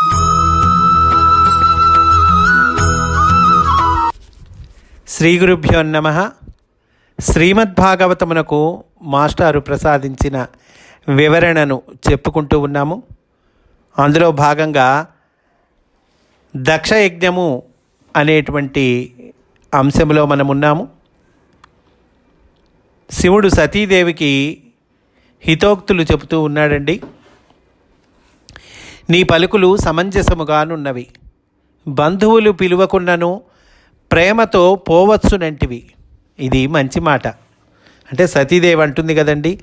శ్రీ గురుభ్యో నమ. శ్రీమద్భాగవతమునకు మాస్టారు ప్రసాదించిన వివరణను చెప్పుకుంటూ ఉన్నాము. అందులో భాగంగా దక్షయజ్ఞము అనేటువంటి అంశంలో మనం ఉన్నాము శివుడు సతీదేవికి హితోక్తులు చెబుతూ ఉన్నాడండి. నీ పలుకులు సమంజసముగానున్నవి. బంధువులు పిలువకున్నను ప్రేమతో పోవచ్చునంటివి. ఇది మంచి మాట. అంటే సతీదేవి అంటుంది కదండి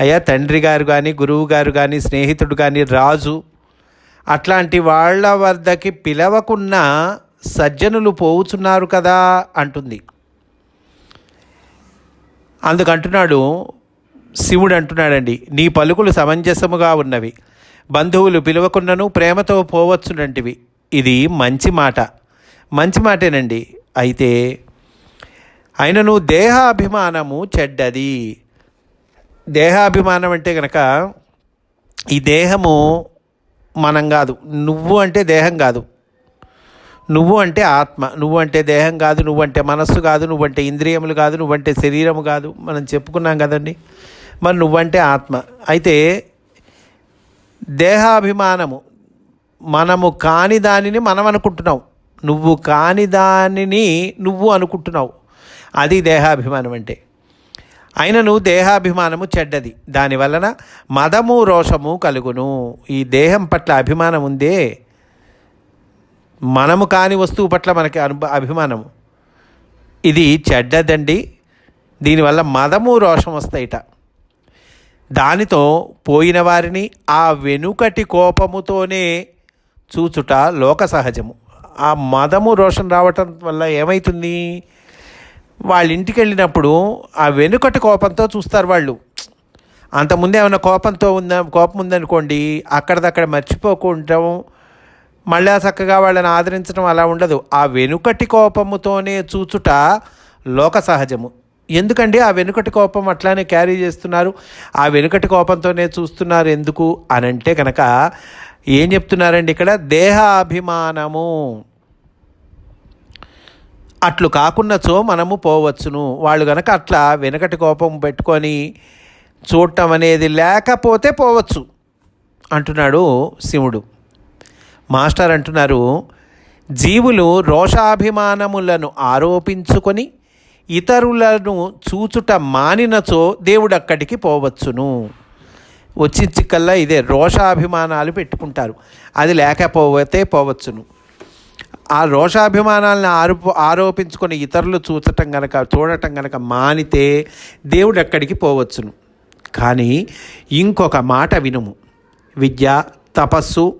అయ్యా తండ్రి గారు కానీ గురువు గారు కానీ స్నేహితుడు కానీ రాజు అట్లాంటి వాళ్ళ వద్దకి పిలవకున్న సజ్జనులు పోవుచున్నారు కదా అంటుంది. అందుకంటున్నాడు శివుడు అంటున్నాడండి నీ పలుకులు సమంజసముగా ఉన్నవి. బంధువులు పిలవకుండాను ప్రేమతో పోవచ్చునంటివి. ఇది మంచి మాట. మంచి మాటేనండి. అయితే ఆయనను దేహాభిమానము చెడ్డది. దేహాభిమానం అంటే కనుక ఈ దేహము మనం కాదు. నువ్వు అంటే దేహం కాదు. నువ్వు అంటే ఆత్మ. నువ్వు అంటే దేహం కాదు. నువ్వంటే మనస్సు కాదు. నువ్వంటే ఇంద్రియములు కాదు. నువ్వంటే శరీరము కాదు. మనం చెప్పుకున్నాం కదండి. మరి నువ్వంటే ఆత్మ. అయితే దేహాభిమానము. మనము కాని దానిని మనం అనుకుంటున్నావు. నువ్వు కాని దానిని నువ్వు అనుకుంటున్నావు. అది దేహాభిమానం అంటే. అయినను దేహాభిమానము చెడ్డది. దానివలన మదము రోషము కలుగును. ఈ దేహం పట్ల అభిమానం ఉందే. మనము కాని వస్తువు పట్ల మనకి అను అభిమానము. ఇది చెడ్డదండి. దీనివల్ల మదము రోషం వస్తాయిట. దానితో పోయిన వారిని ఆ వెనుకటి కోపముతోనే చూచుట లోక సహజము. ఆ మదము రోషన్ రావటం వల్ల ఏమవుతుంది వాళ్ళ ఇంటికి వెళ్ళినప్పుడు ఆ వెనుకటి కోపంతో చూస్తారు వాళ్ళు. అంతకుముందు ఏమైనా కోపంతో ఉందా కోపం ఉందనుకోండి అక్కడదక్కడ మర్చిపోకుంటాం మళ్ళా చక్కగా వాళ్ళని ఆదరించడం అలా ఉండదు. ఆ వెనుకటి కోపముతోనే చూచుట లోక సహజము. ఎందుకండి ఆ వెనుకటి కోపం అట్లానే క్యారీ చేస్తున్నారు? ఆ వెనుకటి కోపంతోనే చూస్తున్నారు ఎందుకు అని అంటే కనుక ఏం చెప్తున్నారండి ఇక్కడ? దేహాభిమానము. అట్లు కాకున్నచో మనము పోవచ్చును. వాళ్ళు కనుక అట్లా వెనకటి కోపం పెట్టుకొని చూడటం అనేది లేకపోతే పోవచ్చు అంటున్నాడు శివుడు. మాస్టర్ అంటున్నారు జీవులు రోషాభిమానములను ఆరోపించుకొని ఇతరులను చూచుట మానినచో దేవుడు అక్కడికి పోవచ్చును. వచ్చి ఇదే రోషాభిమానాలు పెట్టుకుంటారు. అది లేకపోతే పోవచ్చును. ఆ రోషాభిమానాలను ఆరోప ఆరోపించుకొని ఇతరులు చూచటం గనక చూడటం గనక మానితే దేవుడు ఎక్కడికి పోవచ్చును. కానీ ఇంకొక మాట వినుము. విద్య తపస్సు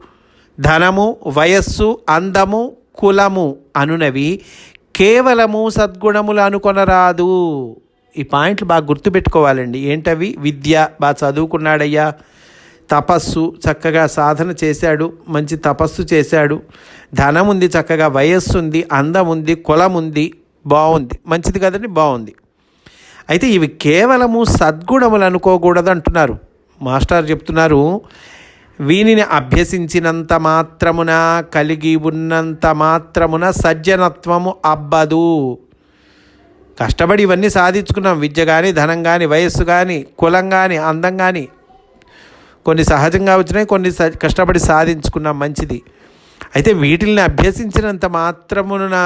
ధనము వయస్సు అందము కులము అనునవి కేవలము సద్గుణములు అనుకొనరాదు. ఈ పాయింట్లు బాగా గుర్తుపెట్టుకోవాలండి. ఏంటవి? విద్య బాగా చదువుకున్నాడయ్యా. తపస్సు చక్కగా సాధన చేశాడు. మంచి తపస్సు చేశాడు. ధనం ఉంది చక్కగా వయస్సు ఉంది అందం ఉంది కులం ఉంది బాగుంది మంచిది కదండి? బాగుంది అయితే ఇవి కేవలము సద్గుణములు అనుకోకూడదు అంటున్నారు మాస్టర్ చెప్తున్నారు వీనిని అభ్యసించినంత మాత్రమున కలిగి ఉన్నంత మాత్రమున సజ్జనత్వము అబ్బదు. కష్టపడి ఇవన్నీ సాధించుకున్నాం. విద్య కానీ ధనం కానీ వయస్సు కానీ కులం కానీ అందం కానీ కొన్ని సహజంగా వచ్చినాయి కొన్ని కష్టపడి సాధించుకున్నాం మంచిది. అయితే వీటిల్ని అభ్యసించినంత మాత్రమున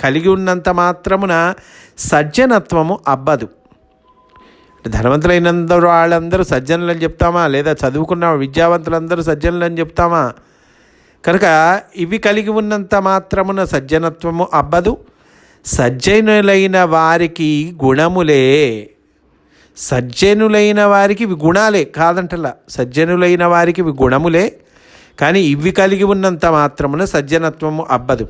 కలిగి ఉన్నంత మాత్రమున సజ్జనత్వము అబ్బదు. ధనవంతులైనందరూ వాళ్ళందరూ సజ్జనులు అని చెప్తామా? లేదా చదువుకున్న విద్యావంతులందరూ సజ్జనులు అని చెప్తామా? కనుక ఇవి కలిగి ఉన్నంత మాత్రమున సజ్జనత్వము అబ్బదు. సజ్జనులైన వారికి గుణములే. సజ్జనులైన వారికి ఇవి గుణాలే కాదంటలా. సజ్జనులైన వారికి ఇవి గుణములే. కానీ ఇవి కలిగి ఉన్నంత మాత్రమున సజ్జనత్వము అబ్బదు.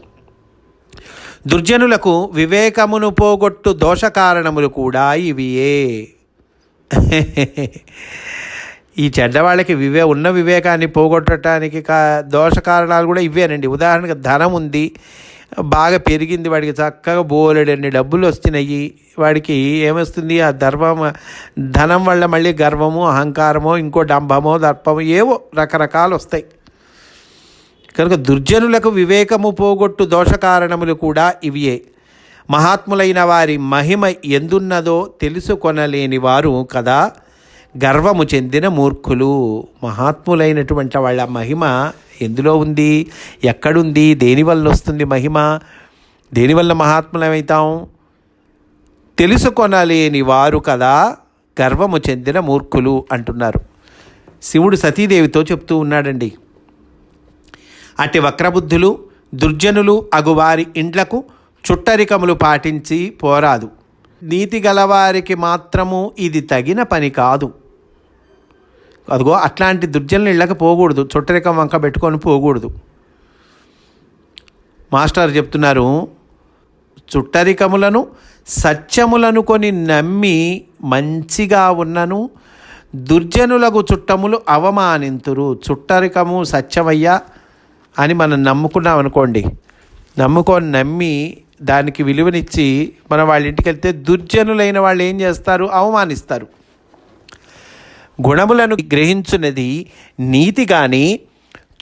దుర్జనులకు వివేకమును పోగొట్టు దోష కారణములు కూడా ఇవియే. ఈ చెడ్డవాళ్ళకి వివే ఉన్న వివేకాన్ని పోగొట్టడానికి కా దోష కారణాలు కూడా ఇవేనండి. ఉదాహరణకు ధనం ఉంది బాగా పెరిగింది వాడికి చక్కగా బోలెడన్ని డబ్బులు వస్తున్నాయి వాడికి ఏమొస్తుంది? ఆ ధర్మం ధనం వల్ల మళ్ళీ గర్వము అహంకారమో ఇంకో డంభమో దర్పమో ఏవో రకరకాలు వస్తాయి. కనుక దుర్జనులకు వివేకము పోగొట్టు దోష కారణములు కూడా ఇవియే మహాత్ములైన వారి మహిమ ఎందున్నదో తెలుసుకొనలేని వారు కదా గర్వము చెందిన మూర్ఖులు. మహాత్ములైనటువంటి వాళ్ళ మహిమ ఎందులో ఉంది? ఎక్కడుంది? దేనివల్ల వస్తుంది మహిమ? దేనివల్ల మహాత్ములమవుతాం తెలుసుకొనలేని వారు కదా గర్వము చెందిన మూర్ఖులు అంటున్నారు. శివుడు సతీదేవితో చెప్తూ ఉన్నాడండి. అట్టి వక్రబుద్ధులు దుర్జనులు అగువారి ఇండ్లకు చుట్టరికములు పాటించి పోరాదు. నీతి గలవారికి మాత్రము ఇది తగిన పని కాదు. అదిగో అట్లాంటి దుర్జనులు ఇళ్ళకి పోకూడదు. చుట్టరికం వంక పెట్టుకొని పోకూడదు. మాస్టర్ చెప్తున్నారు చుట్టరికములను సత్యములను కొని నమ్మి మంచిగా ఉన్నను దుర్జనులకు చుట్టములు అవమానింతురు. చుట్టరికము సత్యమయ్యా అని మనం నమ్ముకున్నాం అనుకోండి నమ్ముకొని నమ్మి దానికి విలువనిచ్చి మనం వాళ్ళ ఇంటికి వెళ్తే దుర్జనులైన వాళ్ళు ఏం చేస్తారు? అవమానిస్తారు. గుణములను గ్రహించున్నది నీతి కానీ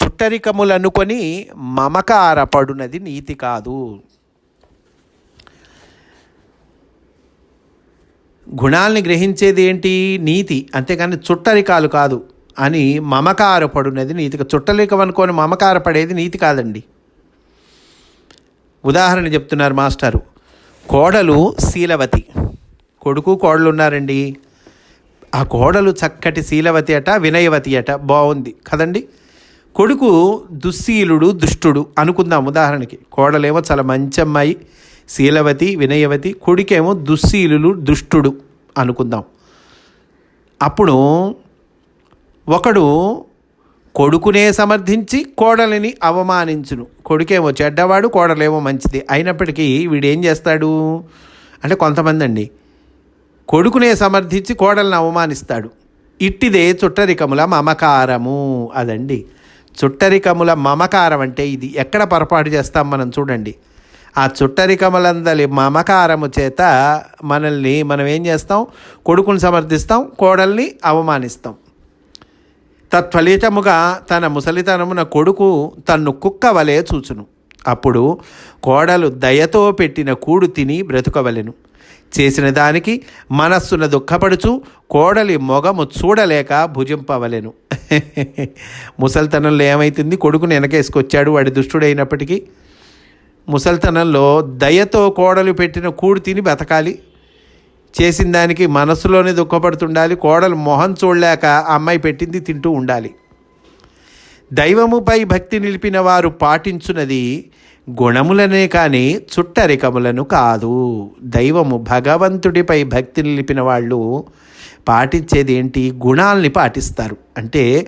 చుట్టరికములనుకొని మమకారపడునది నీతి కాదు. గుణాల్ని గ్రహించేది ఏంటి? నీతి. అంతేకాని చుట్టరికాలు కాదు అని మమకారపడునది నీతి. చుట్టరికం అనుకొని మమకారపడేది నీతి కాదండి. ఉదాహరణ చెప్తున్నారు మాస్టారు. కోడలు శీలవతి. కొడుకు కోడలు ఉన్నారండి ఆ కోడలు చక్కటి శీలవతి అట వినయవతి అట బాగుంది కదండి? కొడుకు దుశ్శీలుడు దుష్టుడు అనుకుందాం ఉదాహరణకి. కోడలేమో చాలా మంచి అమ్మాయి శీలవతి వినయవతి కొడుకేమో దుశ్శీలులు దుష్టుడు అనుకుందాం. అప్పుడు ఒకడు కొడుకునే సమర్థించి కోడలిని అవమానించును. కొడుకేమో చెడ్డవాడు కోడలేమో మంచిది. అయినప్పటికీ వీడేం చేస్తాడు? అంటే కొంతమంది అండి కొడుకునే సమర్థించి కోడలను అవమానిస్తాడు. ఇట్టిదే చుట్టరికముల మమకారము అదండి. చుట్టరికముల మమకారం అంటే ఇది. ఎక్కడ పొరపాటు చేస్తాం మనం చూడండి. ఆ చుట్టరికములందలి మమకారము చేత మనల్ని మనం ఏం చేస్తాం? కొడుకుని సమర్థిస్తాం కోడల్ని అవమానిస్తాం. తత్ఫలితముగా తన ముసలితనమున కొడుకు తన్ను కుక్క వలె చూచును. అప్పుడు కోడలు దయతో పెట్టిన కూడు తిని బ్రతుకవలెను. చేసిన దానికి మనస్సున దుఃఖపడుచు కోడలి మొగము చూడలేక భుజింపవలెను. ముసలితనంలో ఏమైతుంది? కొడుకుని వెనకేసుకొచ్చాడు వాడి దుష్టుడైనప్పటికీ. ముసలితనంలో దయతో కోడలు పెట్టిన కూడు తిని బతకాలి చేసిన దానికి మనసులోనే దుఃఖపడుతుండాలి కోడలు మొహం చూడలేక అమ్మాయి పెట్టింది తింటూ ఉండాలి. దైవముపై భక్తి నిలిపిన వారు పాటించున్నది గుణములనే కానీ చుట్టరికములను కాదు. దైవము భగవంతుడిపై భక్తి నిలిపిన వాళ్ళు పాటించేది ఏంటి గుణాల్ని పాటిస్తారు. అంటే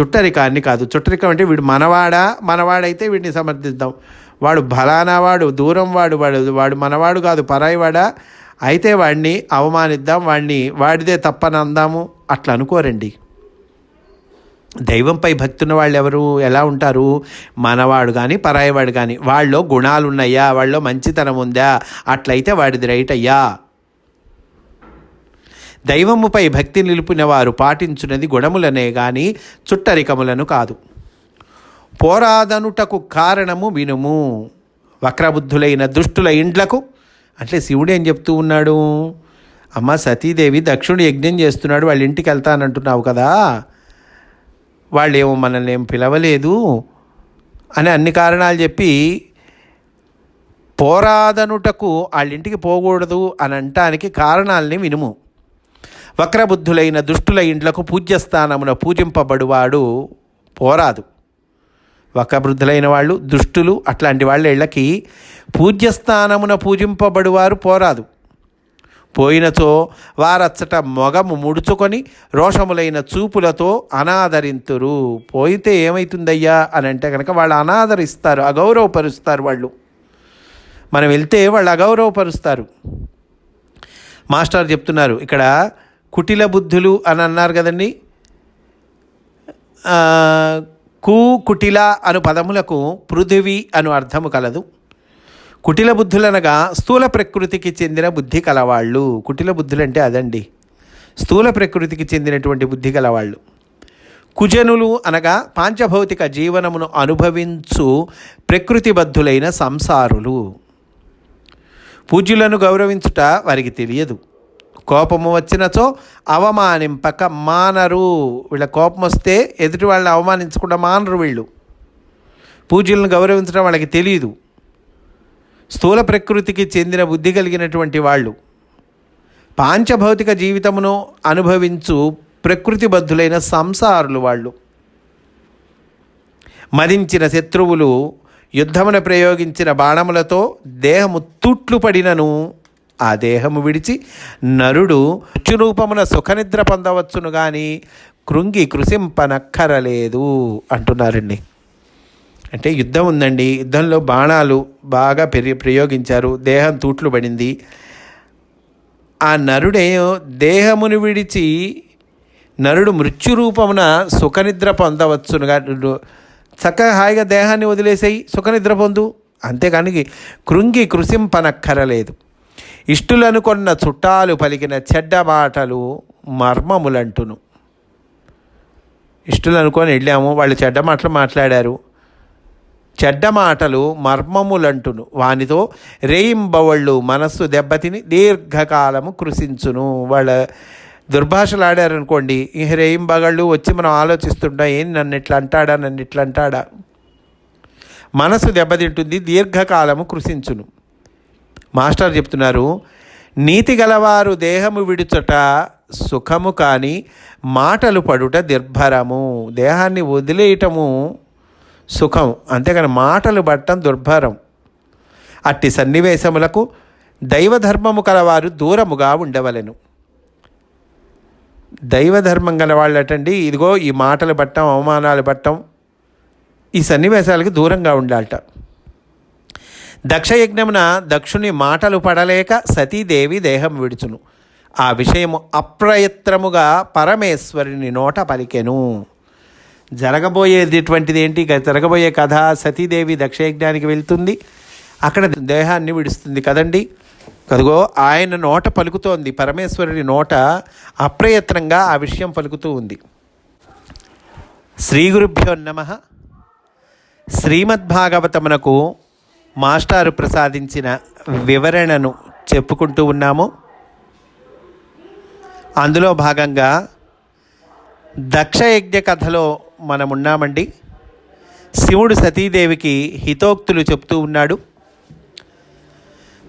చుట్టరికాన్ని కాదు. చుట్టరికం అంటే వీడు మనవాడా? మనవాడైతే వీడిని సమర్థిద్దాం. వాడు బలానా వాడు దూరం వాడు వాడు వాడు మనవాడు కాదు పరాయివాడా అయితే వాడిని అవమానిద్దాం వాడిని వాడిదే తప్పని అందాము అట్లా అనుకోరండి. దైవంపై భక్తున్న వాళ్ళు ఎవరు ఎలా ఉంటారు? మనవాడు కానీ పరాయవాడు కానీ వాళ్ళలో గుణాలు ఉన్నాయా వాళ్ళలో మంచితనం ఉందా? అట్లయితే వాడిది రైట్ అయ్యా. దైవముపై భక్తి నిలిపిన వారు పాటించున్నది గుణములనే గాని చుట్టరికములను కాదు. పోరాదనుటకు కారణము వినుము. వక్రబుద్ధులైన దుష్టుల ఇండ్లకు అంటే శివుడు ఏం చెప్తూ ఉన్నాడు? అమ్మ సతీదేవి దక్షుడు యజ్ఞం చేస్తున్నాడు వాళ్ళ ఇంటికి వెళ్తానంటున్నావు కదా? వాళ్ళు ఏమో మనల్ని ఏం పిలవలేదు అని అన్ని కారణాలు చెప్పి పోరాదనుటకు వాళ్ళ ఇంటికి పోకూడదు అని అంటానికి కారణాలని వినుము. వక్రబుద్ధులైన దుష్టుల ఇండ్లకు పూజ్యస్థానమున పూజింపబడువాడు పోరాదు. వకవృద్ధులైన వాళ్ళు దుష్టులు అట్లాంటి వాళ్ళ ఇళ్ళకి పూజ్యస్థానమున పూజింపబడువారు పోరాదు. పోయినచో వారచ్చట మొగము ముడుచుకొని రోషములైన చూపులతో అనాదరింతురు. పోయితే ఏమవుతుందయ్యా అని అంటే కనుక వాళ్ళు అనాదరిస్తారు అగౌరవపరుస్తారు వాళ్ళు. మనం వెళ్తే వాళ్ళు అగౌరవపరుస్తారు. మాస్టర్ చెప్తున్నారు ఇక్కడ కుటిల బుద్ధులు అని అన్నారు కదండి. కు కుటిల అను పదములకు పృథివి అను అర్థము కలదు. కుటిల బుద్ధులనగా స్థూల ప్రకృతికి చెందిన బుద్ధి కలవాళ్ళు. కుటిల బుద్ధులంటే అదండి. స్థూల ప్రకృతికి చెందినటువంటి బుద్ధి కలవాళ్ళు. కుజనులు అనగా పాంచభౌతిక జీవనమును అనుభవించు ప్రకృతిబద్ధులైన సంసారులు. పూజ్యులను గౌరవించుట వారికి తెలియదు. కోపము వచ్చినచో అవమానింపక మానరు. వీళ్ళ కోపం వస్తే ఎదుటి వాళ్ళని అవమానించకుండా మానరు వీళ్ళు. పూజలను గౌరవించడం వాళ్ళకి తెలియదు స్థూల ప్రకృతికి చెందిన బుద్ధి కలిగినటువంటి వాళ్ళు పాంచభౌతిక జీవితమును అనుభవించు ప్రకృతిబద్ధులైన సంసారులు వాళ్ళు. మదించిన శత్రువులు యుద్ధమున ప్రయోగించిన బాణములతో దేహము తూట్లు పడినను. ఆ దేహము విడిచి నరుడు రూపమున సుఖనిద్ర పొందవచ్చును కానీ కృంగి కృషింపనక్కరలేదు అంటున్నారండి. అంటే యుద్ధం ఉందండి. యుద్ధంలో బాణాలు బాగా పెరి ప్రయోగించారు. దేహం తూట్లు పడింది. ఆ నరుడే దేహమును విడిచి నరుడు మృత్యురూపమున సుఖనిద్ర పొందవచ్చునుగా చక్కగా హాయిగా దేహాన్ని వదిలేసేయి సుఖనిద్ర పొందు. అంతేకాని కృంగి కృషింపనక్కరలేదు. ఇష్టులనుకొన్న చుట్టాలు పలికిన చెడ్డ మాటలు మర్మములంటును. ఇష్టులనుకొని వెళ్ళాము వాళ్ళు చెడ్డ మాటలు మాట్లాడారు. చెడ్డ మాటలు మర్మములంటును. వానితో రేయింబవళ్ళు మనస్సు దెబ్బతిని దీర్ఘకాలము కృషించును వాళ్ళ దుర్భాషలు ఆడారనుకోండి ఈ రేయింబగళ్ళు వచ్చి మనం ఆలోచిస్తుంటాం ఏం నన్ను ఇట్లా అంటాడా నన్ను ఇట్లా అంటాడా? మనసు దెబ్బతింటుంది దీర్ఘకాలము కృషించును మాస్టర్ చెప్తున్నారు నీతి గలవారు దేహము విడుచుట సుఖము కానీ మాటలు పడుట దుర్భరము. దేహాన్ని వదిలేయటము సుఖం. అంతేకాని మాటలు పడటం దుర్భరం. అట్టి సన్నివేశములకు దైవధర్మము కలవారు దూరముగా ఉండవలెను. దైవధర్మం గల వాళ్ళటండి ఇదిగో ఈ మాటలు పట్టం అవమానాలు పట్టం ఈ సన్నివేశాలకు దూరంగా ఉండాలట. దక్షయజ్ఞమున దక్షుని మాటలు పడలేక సతీదేవి దేహం విడుచును. ఆ విషయము అప్రయత్నముగా పరమేశ్వరుని నోట పలికెను. జరగబోయేటటువంటిది ఏంటి? జరగబోయే కథ సతీదేవి దక్షయజ్ఞానికి వెళ్తుంది. అక్కడ దేహాన్ని విడుస్తుంది కదండి? కదుగో ఆయన నోట పలుకుతోంది. పరమేశ్వరుని నోట అప్రయత్నంగా ఆ విషయం పలుకుతూ ఉంది. శ్రీ గురుభ్యో నమ. శ్రీమద్భాగవతమునకు మాస్టారు ప్రసాదించిన వివరణను చెప్పుకుంటూ ఉన్నాము. అందులో భాగంగా దక్షయజ్ఞ కథలో మనం ఉన్నామండి. శివుడు సతీదేవికి హితోక్తులు చెప్తూ ఉన్నాడు.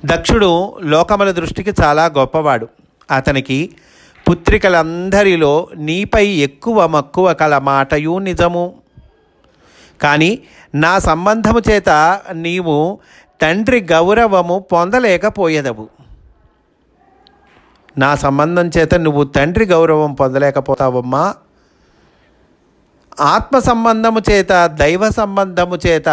దక్షుడు లోకముల దృష్టికి చాలా గొప్పవాడు. అతనికి పుత్రికలందరిలో నీపై ఎక్కువ మక్కువ కల మాటయు నిజము. కానీ నా సంబంధము చేత నీవు తండ్రి గౌరవము పొందలేకపోయేదవు. నా సంబంధం చేత నువ్వు తండ్రి గౌరవం పొందలేకపోతావమ్మా. ఆత్మ సంబంధము చేత దైవ సంబంధము చేత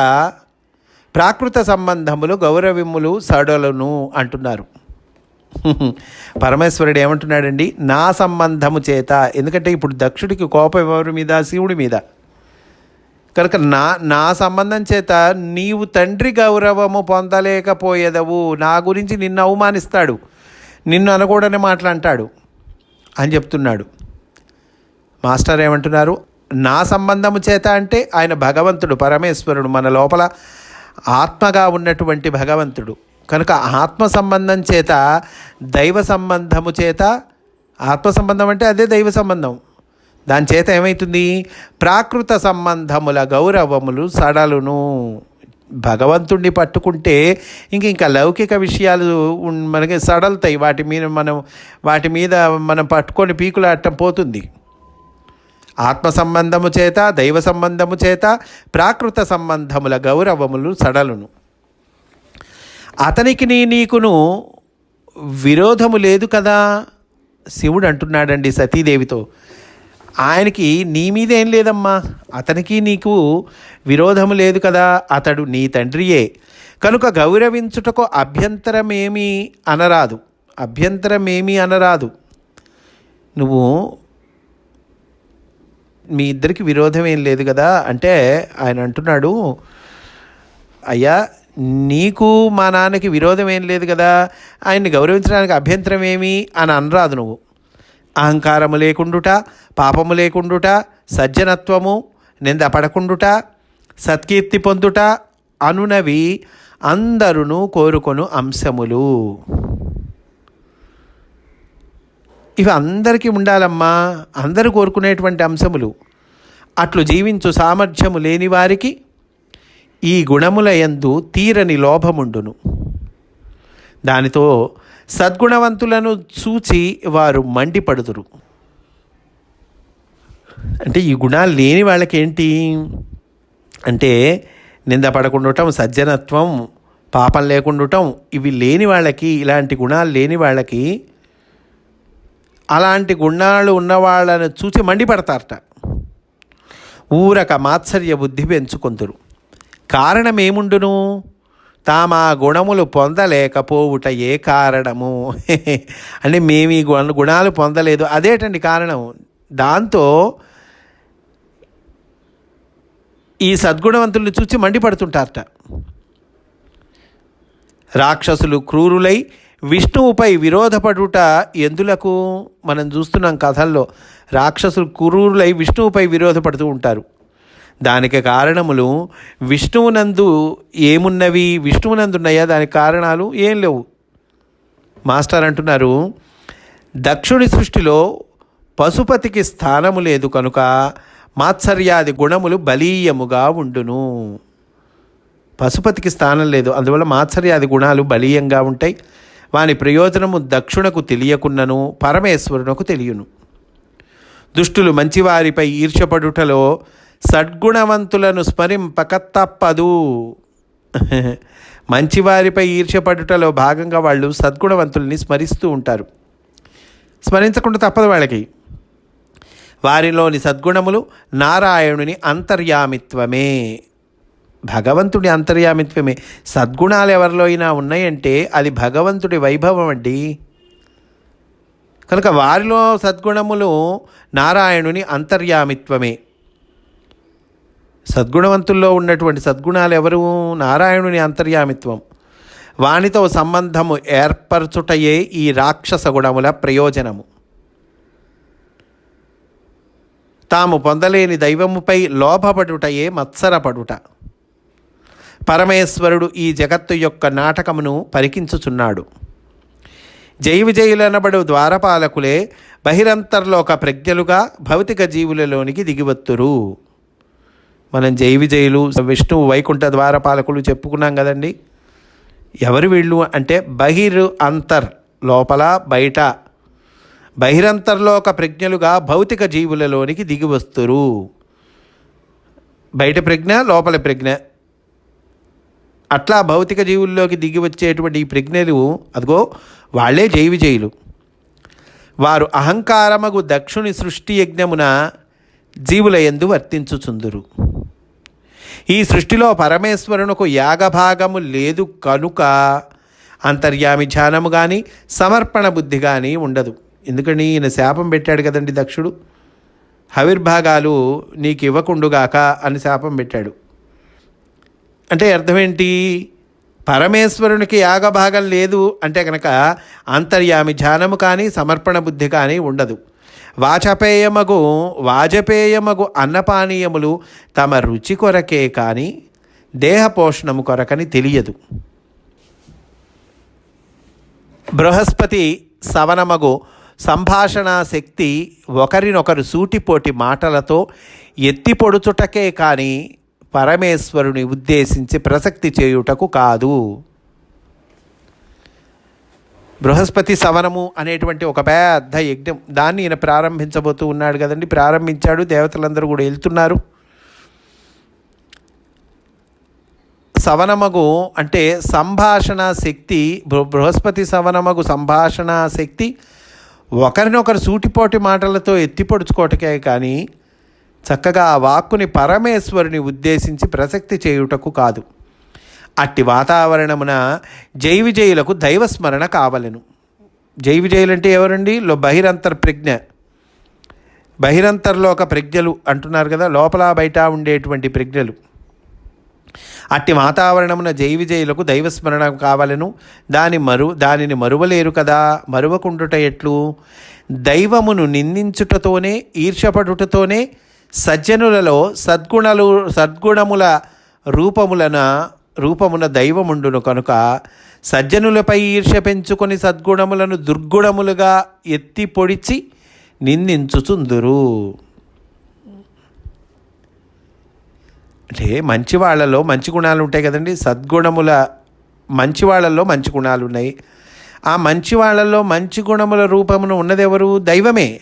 ప్రాకృత సంబంధములు గౌరవములు సడలను అంటున్నారు. పరమేశ్వరుడు ఏమంటున్నాడండి? నా సంబంధము చేత. ఎందుకంటే ఇప్పుడు దక్షుడికి కోపం ఎవరి మీద? శివుడి మీద. కనుక నా నా సంబంధం చేత నీవు తండ్రి గౌరవము పొందలేకపోయేదవు. నా గురించి నిన్ను అవమానిస్తాడు. నిన్ను అనకూడని మాటలు అని చెప్తున్నాడు. మాస్టర్ ఏమంటున్నారు? నా సంబంధము చేత అంటే ఆయన భగవంతుడు పరమేశ్వరుడు మన లోపల ఆత్మగా ఉన్నటువంటి భగవంతుడు. కనుక ఆత్మ సంబంధం చేత దైవ సంబంధము చేత ఆత్మ సంబంధం అంటే అదే దైవ సంబంధం. దాని చేత ఏమవుతుంది ప్రాకృత సంబంధముల గౌరవములు సడలును. భగవంతుణ్ణి పట్టుకుంటే ఇంక ఇంకా లౌకిక విషయాలు మనకి సడలుతాయి. వాటి మీద మనం వాటి మీద మనం పట్టుకొని పీకులాడటం పోతుంది. ఆత్మ సంబంధము చేత దైవ సంబంధము చేత ప్రాకృత సంబంధముల గౌరవములు సడలును. అతనికి నీ నీకును విరోధము లేదు కదా? శివుడు అంటున్నాడండి సతీదేవితో. ఆయనకి నీ మీద ఏం లేదమ్మా. అతనికి నీకు విరోధము లేదు కదా. అతడు నీ తండ్రియే. కనుక గౌరవించుటకు అభ్యంతరమేమీ అనరాదు. అభ్యంతరమేమీ అనరాదు. నువ్వు మీ ఇద్దరికి విరోధం ఏం లేదు కదా. అంటే ఆయన అంటున్నాడు అయ్యా నీకు మా నాన్నకి విరోధం ఏం లేదు కదా. ఆయన్ని గౌరవించడానికి అభ్యంతరం ఏమి అని అనరాదు నువ్వు. అహంకారము లేకుండుట పాపము లేకుండుట సజ్జనత్వము నింద పడకుండుట సత్కీర్తి పొందుట అనునవి అందరును కోరుకొను అంశములు. ఇవి అందరికీ ఉండాలమ్మా అందరూ కోరుకునేటువంటి అంశములు. అట్లు జీవించు సామర్థ్యము లేని వారికి ఈ గుణముల యందు తీరని లోభముండును. దానితో సద్గుణవంతులను చూచి వారు మండిపడుదురు. అంటే ఈ గుణాలు లేని వాళ్ళకేంటి? అంటే నిందపడకుండటం సజ్జనత్వం పాపం లేకుండటం ఇవి లేని వాళ్ళకి ఇలాంటి గుణాలు లేని వాళ్ళకి అలాంటి గుణాలు ఉన్న వాళ్ళను చూసి మండిపడతారట. ఊరక మాత్సర్య బుద్ధి పెంచుకొందురు. కారణం ఏముండును? తామా గుణములు పొందలేకపోవుట ఏ కారణము? అంటే మేము ఈ గుణ- గుణాలు పొందలేదు. అదేటండి కారణం? దాంతో ఈ సద్గుణవంతుల్ని చూసి మండిపడుతుంటారట. రాక్షసులు క్రూరులై విష్ణువుపై విరోధపడుట ఎందులకు? మనం చూస్తున్నాం కథల్లో రాక్షసులు క్రూరులై విష్ణువుపై విరోధపడుతూ ఉంటారు. దానికి కారణములు విష్ణువునందు ఏమున్నవి? విష్ణువునందు ఉన్నాయా దానికి కారణాలు ఏం లేవు. మాస్టర్ అంటున్నారు దక్షుడి సృష్టిలో పశుపతికి స్థానము లేదు కనుక మాత్సర్యాది గుణములు బలీయముగా ఉండును. పశుపతికి స్థానం లేదు అందువల్ల మాత్సర్యాది గుణాలు బలీయంగా ఉంటాయి. వాని ప్రయోజనము దక్షుణకు తెలియకున్నను పరమేశ్వరునకు తెలియను. దుష్టులు మంచివారిపై ఈర్షపడుటలో సద్గుణవంతులను స్మరింపక తప్పదు మంచివారిపై ఈర్ష్యపడుటలో భాగంగా వాళ్ళు సద్గుణవంతుల్ని స్మరిస్తూ ఉంటారు. స్మరించకుండా తప్పదు వాళ్ళకి. వారిలోని సద్గుణములు నారాయణుని అంతర్యామిత్వమే. భగవంతుడి అంతర్యామిత్వమే. సద్గుణాలు ఎవరిలో అయినా ఉన్నాయంటే అది భగవంతుడి వైభవం అండి. కనుక వారిలో సద్గుణములు నారాయణుని అంతర్యామిత్వమే. సద్గుణవంతుల్లో ఉన్నటువంటి సద్గుణాలు ఎవరు? నారాయణుని అంతర్యామిత్వం. వానితో సంబంధము ఏర్పరచుటయే ఈ రాక్షస గుణముల ప్రయోజనము. తాము పొందలేని దైవముపై లోభపడుటయే మత్సరపడుట. పరమేశ్వరుడు ఈ జగత్తు యొక్క నాటకమును పరికించుచున్నాడు. జై విజయులనబడు ద్వారపాలకులే బహిరంతర్లోక ప్రజ్ఞలుగా భౌతిక జీవులలోనికి దిగివత్తురు. మనం జై విజయులు విష్ణువు వైకుంఠ ద్వారపాలకులు చెప్పుకున్నాం కదండి. ఎవరు వీళ్ళు అంటే బహిర్ అంతర్ లోపల బయట. బహిరంతర్లోక ప్రజ్ఞలుగా భౌతిక జీవులలోనికి దిగి వస్తురు బయట ప్రజ్ఞ లోపల ప్రజ్ఞ. అట్లా భౌతిక జీవుల్లోకి దిగి వచ్చేటువంటి ఈ ప్రజ్ఞలు అదిగో వాళ్ళే జై విజయులు వారు అహంకారమగు దక్షుని సృష్టి యజ్ఞమున జీవుల ఎందు వర్తించుచుందురు. ఈ సృష్టిలో పరమేశ్వరునకు యాగభాగము లేదు కనుక అంతర్యామి ధ్యానము కానీ సమర్పణ బుద్ధి కానీ ఉండదు. ఎందుకని ఈయన శాపం పెట్టాడు కదండి దక్షుడు. హవిర్భాగాలు నీకు ఇవ్వకుండుగాక అని శాపం పెట్టాడు. అంటే అర్థం ఏంటి? పరమేశ్వరునికి యాగభాగం లేదు అంటే కనుక అంతర్యామి ధ్యానము కానీ సమర్పణ బుద్ధి కానీ ఉండదు. వాచపేయమగు వాజపేయమగు అన్నపానీయములు తమ రుచి కొరకే కానీ దేహపోషణము కొరకని తెలియదు. బృహస్పతి సవనమగు సంభాషణ శక్తి ఒకరినొకరు సూటిపోటి మాటలతో ఎత్తిపొడుచుటకే కానీ పరమేశ్వరుని ఉద్దేశించి ప్రసక్తి చేయుటకు కాదు. బృహస్పతి సవనము అనేటువంటి ఒక పెద్ద యజ్ఞం. దాన్ని ఈయన ప్రారంభించబోతూ ఉన్నాడు కదండి. ప్రారంభించాడు. దేవతలందరూ కూడా వెళ్తున్నారు. సవనమగు అంటే సంభాషణ శక్తి బృ- బృహస్పతి సవనమగు సంభాషణ శక్తి ఒకరినొకరు సూటిపోటి మాటలతో ఎత్తిపొడుచుకోవటకే కానీ చక్కగా ఆ వాక్కుని పరమేశ్వరుని ఉద్దేశించి ప్రసక్తి చేయుటకు కాదు. అట్టి వాతావరణమున జై విజయులకు దైవస్మరణ కావలెను. జై విజయులు అంటే ఎవరండి? లో బహిరంతర్ ప్రజ్ఞ. బహిరంతర్లోక ప్రజ్ఞలు అంటున్నారు కదా లోపల బయట ఉండేటువంటి ప్రజ్ఞలు. అట్టి వాతావరణమున జై విజయులకు దైవస్మరణ కావాలను. దాని మరు దానిని మరువలేరు కదా. మరువకుండుట ఎట్లు? దైవమును నిందించుటతోనే ఈర్షపడుటతోనే సజ్జనులలో సద్గుణలు సద్గుణముల రూపములన రూపమున దైవముండును కనుక సజ్జనులపై ఈర్ష్య పెంచుకొని సద్గుణములను దుర్గుణములుగా ఎత్తి పొడిచి నిందించుచుందురు. అంటే మంచి వాళ్ళలో మంచి గుణాలు ఉంటాయి కదండి. సద్గుణముల మంచి వాళ్ళల్లో మంచి గుణాలు ఉన్నాయి ఆ మంచి వాళ్ళల్లో మంచి గుణముల రూపమును ఉన్నదెవరు? దైవమే.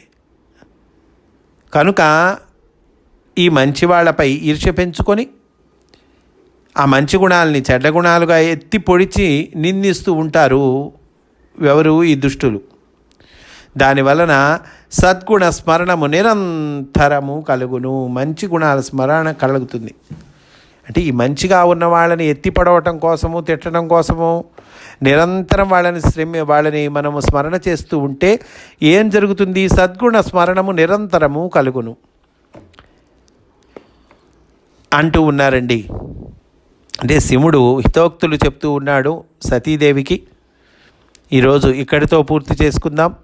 కనుక ఈ మంచి వాళ్ళపై ఈర్ష్య పెంచుకొని ఆ మంచి గుణాలని చెడ్డ గుణాలుగా ఎత్తి పొడిచి నిందిస్తూ ఉంటారు ఎవరు ఈ దుష్టులు. దానివలన సద్గుణ స్మరణము నిరంతరము కలుగును. మంచి గుణాల స్మరణ కలుగుతుంది. అంటే ఈ మంచిగా ఉన్న వాళ్ళని ఎత్తి పడవటం కోసము తిట్టడం కోసము నిరంతరం వాళ్ళని శ్రమ వాళ్ళని మనము స్మరణ చేస్తూ ఉంటే ఏం జరుగుతుంది? సద్గుణ స్మరణము నిరంతరము కలుగును. అంటూ ఉన్నారండి. అంటే శివుడు హితోక్తులు చెప్తూ ఉన్నాడు సతీదేవికి. ఈరోజు ఇక్కడితో పూర్తి చేసుకుందాం.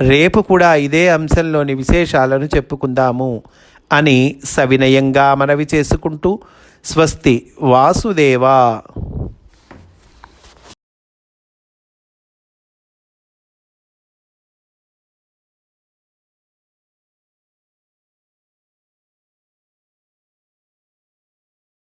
రేపు కూడా ఇదే అంశంలోని విశేషాలను చెప్పుకుందాము అని సవినయంగా మనవి చేసుకుంటూ స్వస్తి వాసుదేవా.